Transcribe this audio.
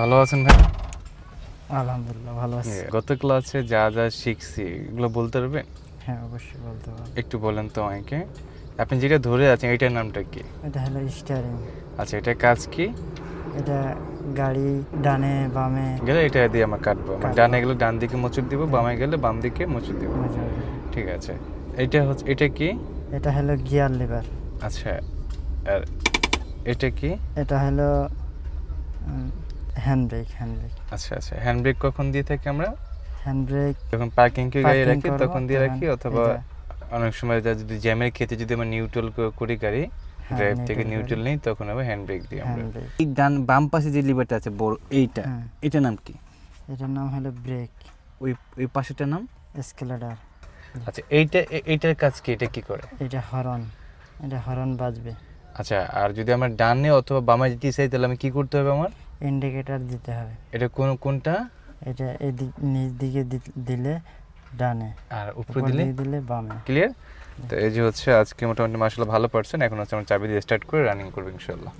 ভালো আছেন ভাই? আলহামদুলিল্লাহ ভালো আছি। গত ক্লাসে যা যা শিখছি এগুলো বলতে পারবেন? হ্যাঁ অবশ্যই বলতে পারব। একটু বলেন তো আমাকে। আপনি যেটা ধরে আছেন এটার নামটা কি? এটা হলো স্টিয়ারিং আচ্ছা এটা কাজ কি? এটা গাড়ি ডানে বামে গেলে এটা দিয়ে আমরা কাটবো। ডানে গেলে ডান দিকে মোচড় দিব বামে গেলে বাম দিকে মোচড় দিব। ঠিক আছে। এটা হচ্ছে এটা কি? এটা হলো গিয়ার লিভার আচ্ছা আর এটা কি? এটা হলো হ্যান্ড ব্রেক হ্যান্ড ব্রেক আচ্ছা আচ্ছা। হ্যান্ড ব্রেক কখন দিয়ে থাকি আমরা? হ্যান্ড ব্রেক যখন পার্কিং কে গাড়ি রাখি তখন দিয়ে রাখি অথবা অনেক সময় যদি জ্যামের ক্ষেত্রে যদি আমরা নিউট্রাল করি গাড়ি হ্যাঁ, ড্রাইভ থেকে neutral নিউট্রাল নেই তখন আবার হ্যান্ড ব্রেক দিই আমরা। এই ডান বাম পাশে যে লিভারটা আছে বড় এইটা হ্যাঁ। এটার নাম কি? এটার নাম হলো ব্রেক ওই ওই পাশেটার নাম? স্কেলেডার আচ্ছা এইটা এইটার কাজ কি? এটা কি করে? এটা হরন। এটা হরন বাজবে। আচ্ছা আর যদি আমার ডানে অথবা বামে যেতে চাই তাহলে আমি কি করতে হবে আমার? ইন্ডিকেটর দিতে হবে। এটা কোন কোনটা? এটা এদিক নিচ দিকে দিলে ডানে। আর উপরে দিলে? দিলে বামে। ক্লিয়ার তো এই যে হচ্ছে আজকে মোটামুটি মাসাল্লাহ ভালো পারছেন এখন হচ্ছে আমরা চাবি দিয়ে স্টার্ট করে রানিং করব ইনশাল্লাহ